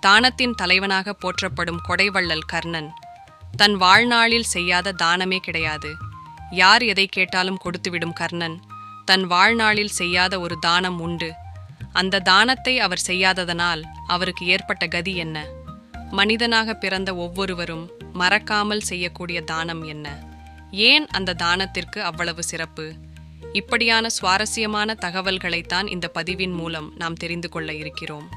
தானத்தின் தலைவனாக போற்றப்படும் கொடைவள்ளல் கர்ணன் தன் வாழ்நாளில் செய்யாத தானமே கிடையாது. யார் எதை கேட்டாலும் கொடுத்துவிடும் கர்ணன் தன் வாழ்நாளில் செய்யாத ஒரு தானம் உண்டு. அந்த தானத்தை அவர் செய்யாததனால் அவருக்கு ஏற்பட்ட கதி என்ன? மனிதனாக பிறந்த ஒவ்வொருவரும் மறக்காமல் செய்யக்கூடிய தானம் என்ன? ஏன் அந்த தானத்திற்கு அவ்வளவு சிறப்பு? இப்படியான சுவாரஸ்யமான தகவல்களைத்தான் இந்த பதிவின் மூலம் நாம் தெரிந்து கொள்ள இருக்கிறோம்.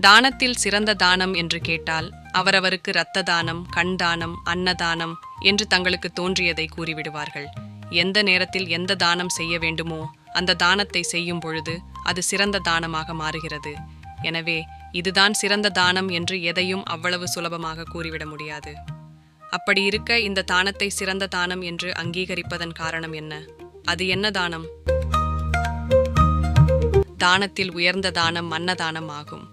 தானத்தில் சிறந்த தானம் என்று கேட்டால் அவரவருக்கு இரத்த தானம் கண் தானம் அன்னதானம் என்று தங்களுக்கு தோன்றியதை கூறிவிடுவார்கள். எந்த நேரத்தில் எந்த தானம் செய்ய வேண்டுமோ அந்த தானத்தை செய்யும் பொழுது அது சிறந்த தானமாக மாறுகிறது. எனவே இதுதான் சிறந்த தானம் என்று எதையும் அவ்வளவு சுலபமாக கூறிவிட முடியாது. அப்படி இருக்க இந்த தானத்தை சிறந்த தானம் என்று அங்கீகரிப்பதன் காரணம் என்ன? அது என்ன தானம்? தானத்தில் உயர்ந்த தானம் அன்னதானம் ஆகும்.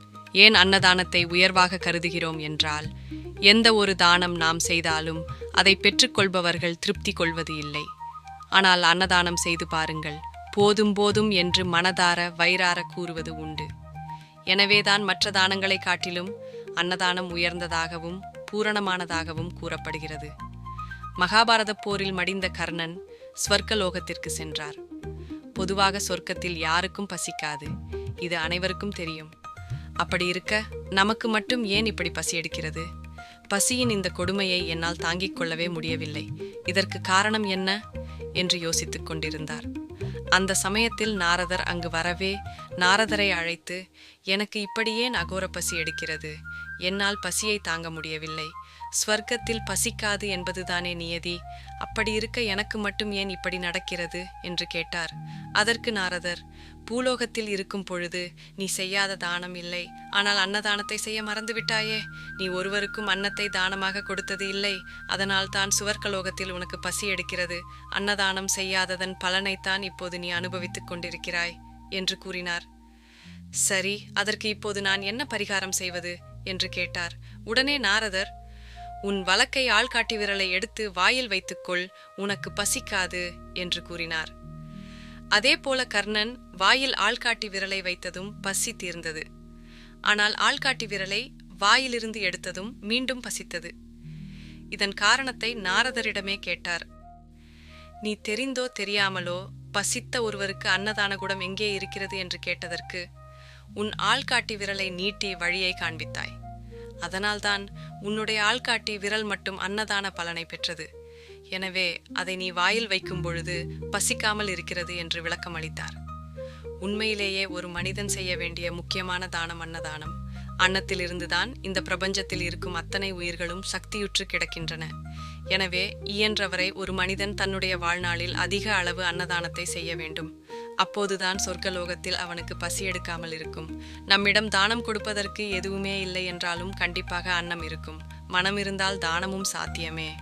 ஏன் அன்னதானத்தை உயர்வாக கருதுகிறோம் என்றால் எந்த ஒரு தானம் நாம் செய்தாலும் அதை பெற்றுக்கொள்பவர்கள் திருப்தி கொள்வது இல்லை. ஆனால் அன்னதானம் செய்து பாருங்கள் போதும் போதும் என்று மனதார வயிறார கூறுவது உண்டு. எனவேதான் மற்ற தானங்களை காட்டிலும் அன்னதானம் உயர்ந்ததாகவும் பூரணமானதாகவும் கூறப்படுகிறது. மகாபாரத போரில் மடிந்த கர்ணன் ஸ்வர்க்கலோகத்திற்கு சென்றார். பொதுவாக சொர்க்கத்தில் யாருக்கும் பசிக்காது. இது அனைவருக்கும் தெரியும். அப்படி இருக்க நமக்கு மட்டும் ஏன் இப்படி பசி எடுக்கிறது? பசியின் இந்த கொடுமையை என்னால் தாங்கிக் கொள்ளவே முடியவில்லை. இதற்கு காரணம் என்ன? என்று யோசித்துக் கொண்டிருந்தார். அந்த சமயத்தில் நாரதர் அங்கு வரவே நாரதரை அழைத்து எனக்கு இப்படியே அகோர பசி எடுக்கிறது. என்னால் பசியை தாங்க முடியவில்லை. ஸ்வர்க்கத்தில் பசிக்காது என்பதுதானே நியதி. அப்படி இருக்க எனக்கு மட்டும் ஏன் இப்படி நடக்கிறது? என்று கேட்டார். அதற்கு நாரதர் பூலோகத்தில் இருக்கும் பொழுது நீ செய்யாத தானம் இல்லை. ஆனால் அன்னதானத்தை செய்ய மறந்துவிட்டாயே. நீ ஒருவருக்கும் அன்னத்தை தானமாக கொடுத்தது இல்லை. அதனால் தான் சுவர்க்கலோகத்தில் உனக்கு பசி எடுக்கிறது. அன்னதானம் செய்யாததன் பலனைத்தான் இப்போது நீ அனுபவித்துக் கொண்டிருக்கிறாய் என்று கூறினார். சரி அதற்கு இப்போது நான் என்ன பரிகாரம் செய்வது? என்று கேட்டார். உடனே நாரதர் உன் வழக்கை ஆள்காட்டி விரலை எடுத்து வாயில் வைத்துக்கொள் உனக்கு பசிக்காது என்று கூறினார். அதே போல கர்ணன் வாயில் ஆள்காட்டி விரலை வைத்ததும் பசி தீர்ந்தது. ஆனால் ஆள்காட்டி விரலை வாயிலிருந்து எடுத்ததும் மீண்டும் பசித்தது. இதன் காரணத்தை நாரதரிடமே கேட்டார். நீ தெரிந்தோ தெரியாமலோ பசித்த ஒருவருக்கு அன்னதான குடம் எங்கே இருக்கிறது? என்று கேட்டதற்கு உன் ஆள்காட்டி விரலை நீட்டி வழியை காண்பித்தாய். அதனால்தான் உன்னுடைய ஆள்காட்டி விரல் மட்டும் அன்னதான பலனை பெற்றது. எனவே அதை நீ வாயில் வைக்கும் பொழுது பசிக்காமல் இருக்கிறது என்று விளக்கம் அளித்தார். உண்மையிலேயே ஒரு மனிதன் செய்ய வேண்டிய முக்கியமான தானம் அன்னதானம். அன்னத்திலிருந்துதான் இந்த பிரபஞ்சத்தில் இருக்கும் அத்தனை உயிர்களும் சக்தியுற்று கிடக்கின்றன. எனவே இயன்றவரை ஒரு மனிதன் தன்னுடைய வாழ்நாளில் அதிக அளவு அன்னதானத்தை செய்ய வேண்டும். அப்போதுதான் சொர்க்கலோகத்தில் அவனுக்கு பசி எடுக்காமல் இருக்கும். நம்மிடம் தானம் கொடுப்பதற்கு எதுவுமே இல்லை என்றாலும் கண்டிப்பாக அன்னம் இருக்கும். மனம் இருந்தால் தானமும் சாத்தியமே.